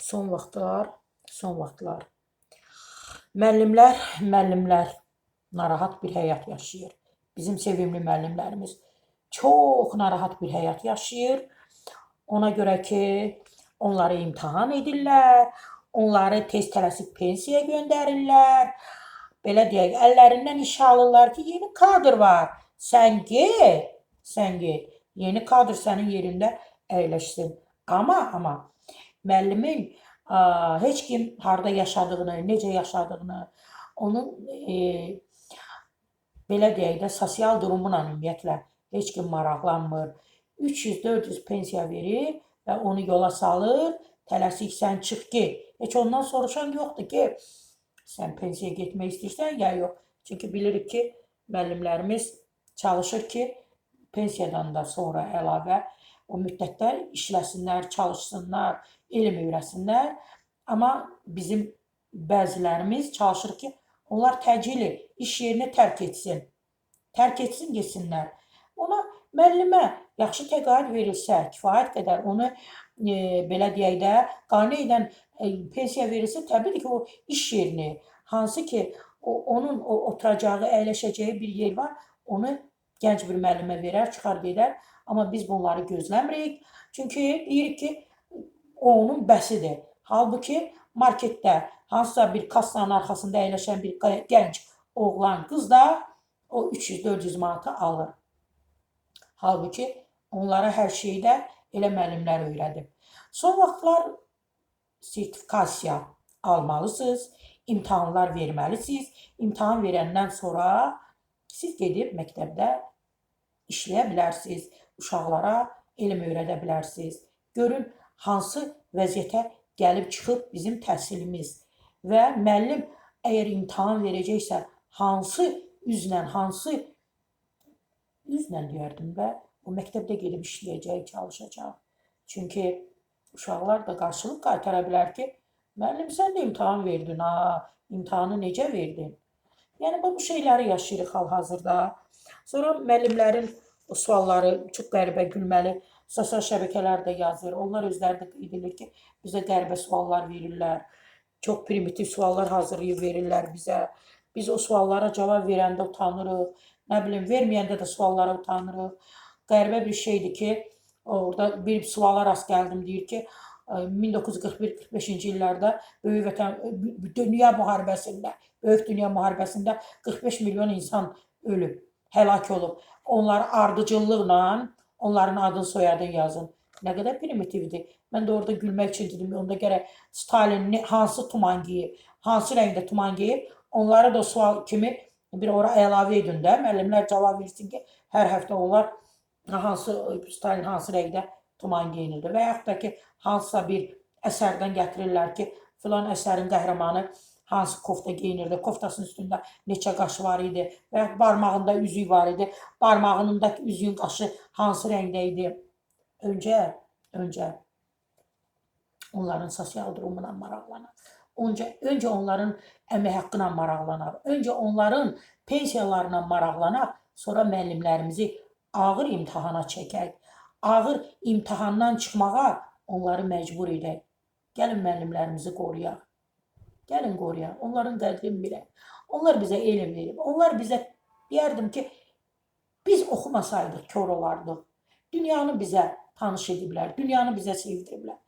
Son vaxtlar, son vaxtlar. Müəllimlər, müəllimlər narahat bir həyat yaşayır. Bizim sevimli müəllimlərimiz çox narahat bir həyat yaşayır. Ona görə ki, onları imtahan edirlər, onları tez tələsik pensiyaya göndərirlər. Belə deyək, əllərindən iş alırlar ki, yeni kadr var. Sən get, sən get. Yeni kadr sənin yerində əyləşsin. Amma, amma müəllimin heç kim harda yaşadığını, necə yaşadığını, onun e, belə deyək də sosial durumuna ümumiyyətlə heç kim maraqlanmır. 300-400 pensiya verir və onu yola salır. Tələsik sən çıx get. Heç ondan soruşan yoxdur ki, sən pensiyaya getmək istəyirsən ya yox. Çünki bilirik ki, müəllimlərimiz çalışır ki, pensiyadan da sonra əlavə o müddətdə işləsinlər, çalışsınlar, elm öyrəsinlər. Amma bizim bəzilərimiz çalışır ki, onlar təcili iş yerini tərk etsin. Tərk etsin, getsinlər. Ona müəllimə yaxşı təqaüd verilsə, kifayət qədər onu e, belə deyək də qane edən e, pensiya verilsə, təbii ki, o iş yerini, hansı ki, o, onun o, oturacağı, əyləşəcəyi bir yer var, onu gənc bir müəllimə verər, çıxar gedər. Amma biz bunları gözləmirik. Çünki deyirik ki, o onun bəsidir. Halbuki marketdə hansısa bir kassanın arxasında əyləşən bir gənc oğlan, qız da o 300-400 manatı alır. Halbuki onlara hər şeydə elə müəllimlər öyrədib. Son vaxtlar sertifikasiya almalısınız, imtahanlar verməlisiniz. İmtahan verəndən sonra siz gedib məktəbdə işləyə bilərsiniz. Uşaqlara elm öyrədə bilərsiniz. Görün hansı vəziyyətə gəlib çıxıb bizim təhsilimiz və müəllim əgər imtahan verəcəksə hansı üzlə, hansı üzlə deyərdim və o məktəbdə gedib işləyəcək, çalışacaq. Çünki uşaqlar da qarşılıq qaytara bilər ki, müəllim sən də imtahan verdin ha, imtahanı necə verdin? Yəni bu bu şeyləri yaşayırıq hal-hazırda. Sonra müəllimlərin sualları çox qəribə gülməli sosial şəbəkələrdə yazır. Onlar özləri də qeyd edir ki, bizə qəribə suallar verirlər. Çox primitiv suallar hazırlayıb verirlər bizə. Biz o suallara cavab verəndə utanırıq. Nə bilim, verməyəndə də suallara utanırıq. Qəribə bir şeydir ki, orada bir suala rast gəldim deyir ki, 1941-45-ci illərdə Böyük Vətən Dünya müharibəsində, Böyük Dünya müharibəsində 45 milyon insan ölüb, həlak olub. Onları ardıcıllıqla onların adını, soyadını yazın. Nə qədər primitivdir. Mən də orada gülmək üçün dedim, onda gərək Stalin hansı tuman geyib, hansı rəngdə tuman geyib, onlara da sual kimi bir ora əlavə edin də, müəllimlər cavab versin ki, hər həftə onlar hansı Stalin hansı rəngdə tuman geyinirdi və yaxud da ki, hansısa bir əsərdən gətirirlər ki, filan əsərin qəhrəmanı hansı kofta geyinirdi, koftasının üstündə neçə qaşı var idi və yaxud barmağında üzük var idi, barmağındakı üzüyün qaşı hansı rəngdə idi. Öncə, öncə onların sosial durumuna maraqlanaq. Öncə, öncə onların əmək haqqı ilə maraqlanaq. Öncə onların pensiyalarına maraqlanaq, sonra müəllimlərimizi ağır imtahana çəkək. Ağır imtahandan çıxmağa onları məcbur edək. Gəlin müəllimlərimizi qoruyaq. Gəlin qoruyaq. Onların qədrini bilək. Onlar bizə elm verib. Onlar bizə deyərdim ki, biz oxumasaydıq kör olardıq. Dünyanı bizə tanış ediblər. Dünyanı bizə sevdiriblər.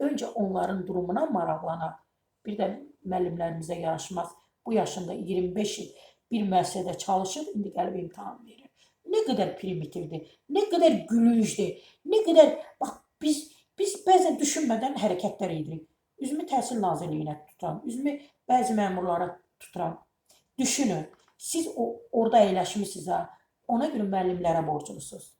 Öncə onların durumuna maraqlanaq. Bir də müəllimlərimizə yaraşmaz. Bu yaşında 25 il bir müəssisədə çalışır, indi gəlib imtahan verir. Nə qədər primitivdir, nə qədər gülüncdür, nə qədər bax biz biz bəzən düşünmədən hərəkətlər edirik. Üzümü Təhsil Nazirliyinə tuturam, üzümü bəzi məmurlara tuturam. Düşünün, siz o orada əyləşmisiniz. Ona görə müəllimlərə borclusunuz.